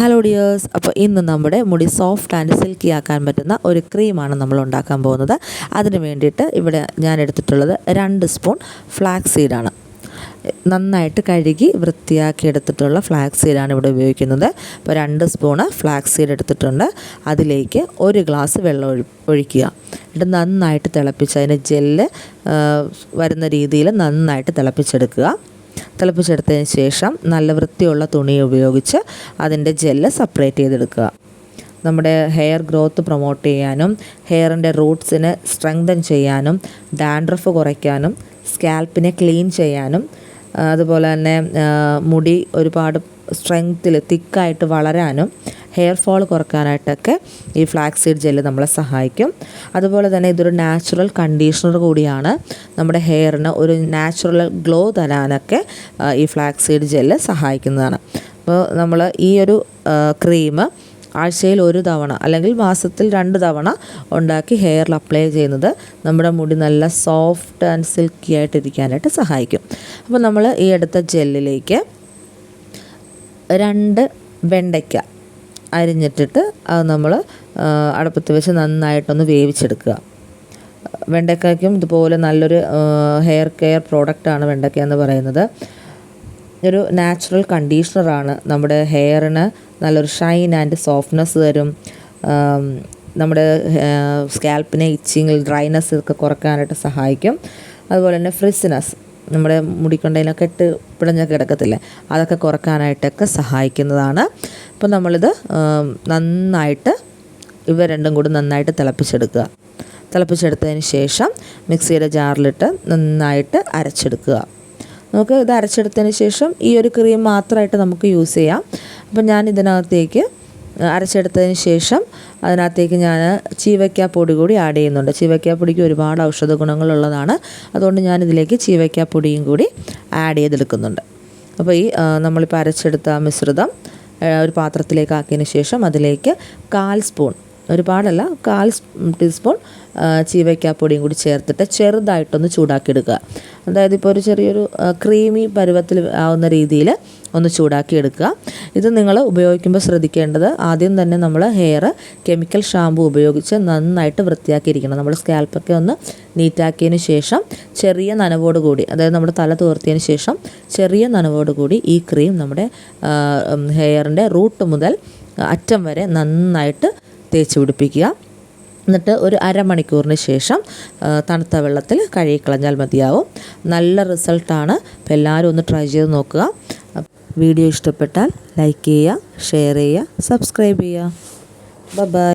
Hello dears അപ്പോൾ ഇന്ന് നമ്മുടെ മുടി സോഫ്റ്റ് ആൻഡ് സിൽക്കി ആക്കാൻ പറ്റുന്ന ഒരു ക്രീമാണ് നമ്മൾ ഉണ്ടാക്കാൻ പോകുന്നത്. അതിന് വേണ്ടിയിട്ട് ഇവിടെ ഞാൻ എടുത്തിട്ടുള്ളത് രണ്ട് സ്പൂൺ ഫ്ലാക്സ് സീഡാണ് നന്നായിട്ട് കഴുകി വൃത്തിയാക്കി എടുത്തിട്ടുള്ള ഫ്ലാക്സ് സീഡാണ് ഇവിടെ ഉപയോഗിക്കുന്നത്. അപ്പോൾ രണ്ട് സ്പൂണ് ഫ്ലാക്സ് സീഡ് എടുത്തിട്ടുണ്ട്. അതിലേക്ക് ഒരു ഗ്ലാസ് വെള്ളം ഒഴി ഒഴിക്കുക. എന്നിട്ട് നന്നായിട്ട് തിളപ്പിച്ച് അതിന്റെ ജെല്ല് വരുന്ന രീതിയിൽ നന്നായിട്ട് തിളപ്പിച്ചെടുക്കുക. തിളപ്പിച്ചെടുത്തതിന് ശേഷം നല്ല വൃത്തിയുള്ള തുണി ഉപയോഗിച്ച് അതിന്റെ ജെല്ല് സെപ്പറേറ്റ് ചെയ്തെടുക്കുക. നമ്മുടെ ഹെയർ ഗ്രോത്ത് പ്രൊമോട്ട് ചെയ്യാനും ഹെയറിന്റെ റൂട്ട്സിന് സ്ട്രെങ്തൻ ചെയ്യാനും ഡാൻഡ്രഫ് കുറയ്ക്കാനും സ്കാൽപ്പിനെ ക്ലീൻ ചെയ്യാനും അതുപോലെ തന്നെ മുടി ഒരുപാട് സ്ട്രെങ്ത്തിൽ തിക്കായിട്ട് വളരാനും ഹെയർ ഫോൾ കുറക്കാനായിട്ടൊക്കെ ഈ ഫ്ലാക്സ് സീഡ് ജെല്ല് നമ്മളെ സഹായിക്കും. അതുപോലെ തന്നെ ഇതൊരു നാച്ചുറൽ കണ്ടീഷണർ കൂടിയാണ് നമ്മുടെ ഹെയറിന് ഒരു നാച്ചുറൽ ഗ്ലോ തരാനൊക്കെ ഈ ഫ്ലാക്സ് സീഡ് ജെല്ല് സഹായിക്കുന്നതാണ്. അപ്പോൾ നമ്മൾ ഈ ഒരു ക്രീം ആഴ്ചയിൽ ഒരു തവണ അല്ലെങ്കിൽ മാസത്തിൽ രണ്ട് തവണ ഉണ്ടാക്കി ഹെയറിൽ അപ്ലൈ ചെയ്യുന്നത് നമ്മുടെ മുടി നല്ല സോഫ്റ്റ് ആൻഡ് സിൽക്കി ആയിട്ടിരിക്കാനായിട്ട് സഹായിക്കും. അപ്പോൾ നമ്മൾ ഈ അടുത്ത ജെല്ലിലേക്ക് രണ്ട് വെണ്ടയ്ക്ക അരിഞ്ഞിട്ടിട്ട് അത് നമ്മൾ അടുപ്പത്ത് വെച്ച് നന്നായിട്ടൊന്ന് വേവിച്ചെടുക്കുക. വെണ്ടയ്ക്കയ്ക്കും ഇതുപോലെ നല്ലൊരു ഹെയർ കെയർ പ്രോഡക്റ്റാണ് വെണ്ടയ്ക്ക എന്ന് പറയുന്നത്. ഒരു നാച്ചുറൽ കണ്ടീഷണറാണ് നമ്മുടെ ഹെയറിന് നല്ലൊരു ഷൈൻ ആൻഡ് സോഫ്റ്റ്നെസ് തരും. നമ്മുടെ സ്കാൽപ്പിനെ ഇച്ചിങ്ങിൽ ഡ്രൈനെസ് ഒക്കെ കുറയ്ക്കാനായിട്ട് സഹായിക്കും. അതുപോലെ തന്നെ ഫ്രിസിനെസ് നമ്മുടെ മുടിക്കൊണ്ടതിനൊക്കെ ഇട്ട് പിടഞ്ഞൊക്കെ കിടക്കത്തില്ലേ? അതൊക്കെ കുറക്കാനായിട്ടൊക്കെ സഹായിക്കുന്നതാണ്. അപ്പോൾ നമ്മളിത് നന്നായിട്ട് ഇവ രണ്ടും കൂടി നന്നായിട്ട് തിളപ്പിച്ചെടുക്കുക. തിളപ്പിച്ചെടുത്തതിന് ശേഷം മിക്സിയുടെ ജാറിലിട്ട് നന്നായിട്ട് അരച്ചെടുക്കുക. നമുക്ക് ഇത് അരച്ചെടുത്തതിന് ശേഷം ഈ ഒരു ക്രീം മാത്രമായിട്ട് നമുക്ക് യൂസ് ചെയ്യാം. അപ്പം ഞാൻ ഇതിനകത്തേക്ക് അരച്ചെടുത്തതിന് ശേഷം അതിനകത്തേക്ക് ഞാൻ ചീവയ്ക്കാപ്പൊടി പൊടി കൂടി ആഡ് ചെയ്യുന്നുണ്ട്. ചീവയ്ക്കാപ്പൊടിക്ക് ഒരുപാട് ഔഷധ ഗുണങ്ങളുള്ളതാണ്. അതുകൊണ്ട് ഞാൻ ഇതിലേക്ക് ചീവയ്ക്ക പൊടിയും കൂടി ആഡ് ചെയ്തെടുക്കുന്നുണ്ട്. അപ്പോൾ ഈ നമ്മളിപ്പോൾ അരച്ചെടുത്ത മിശ്രിതം ഒരു പാത്രത്തിലേക്ക് ആക്കിയതിന് ശേഷം അതിലേക്ക് കാൽ സ്പൂൺ ഒരുപാടല്ല കാൽ ടീസ്പൂൺ ചീവയ്ക്കാപ്പൊടിയും കൂടി ചേർത്തിട്ട് ചെറുതായിട്ടൊന്ന് ചൂടാക്കിയെടുക്കുക. അതായത് ഇപ്പോൾ ഒരു ചെറിയൊരു ക്രീമി പരുവത്തിൽ ആവുന്ന രീതിയിൽ ഒന്ന് ചൂടാക്കി എടുക്കുക ഇത് നിങ്ങൾ ഉപയോഗിക്കുമ്പോൾ ശ്രദ്ധിക്കേണ്ടത് ആദ്യം തന്നെ നമ്മൾ ഹെയർ കെമിക്കൽ ഷാമ്പു ഉപയോഗിച്ച് നന്നായിട്ട് വൃത്തിയാക്കിയിരിക്കണം. നമ്മൾ സ്കാൽപ്പൊക്കെ ഒന്ന് നീറ്റാക്കിയതിന് ശേഷം ചെറിയ നനവോടുകൂടി അതായത് നമ്മുടെ തല തോർത്തിയതിന് ശേഷം ചെറിയ നനവോടുകൂടി ഈ ക്രീം നമ്മുടെ ഹെയറിന്റെ റൂട്ട് മുതൽ അറ്റം വരെ നന്നായിട്ട് തേച്ച് പിടിപ്പിക്കുക. എന്നിട്ട് ഒരു അരമണിക്കൂറിന് ശേഷം തണുത്ത വെള്ളത്തിൽ കഴുകിക്കളഞ്ഞാൽ മതിയാവും. നല്ല റിസൾട്ടാണ് അപ്പോൾ എല്ലാവരും ഒന്ന് ട്രൈ ചെയ്ത് നോക്കുക. വീഡിയോ ഇഷ്ടപ്പെട്ടാൽ ലൈക്ക് ചെയ്യുക ഷെയർ ചെയ്യുക സബ്സ്ക്രൈബ് ചെയ്യുക. ബൈ.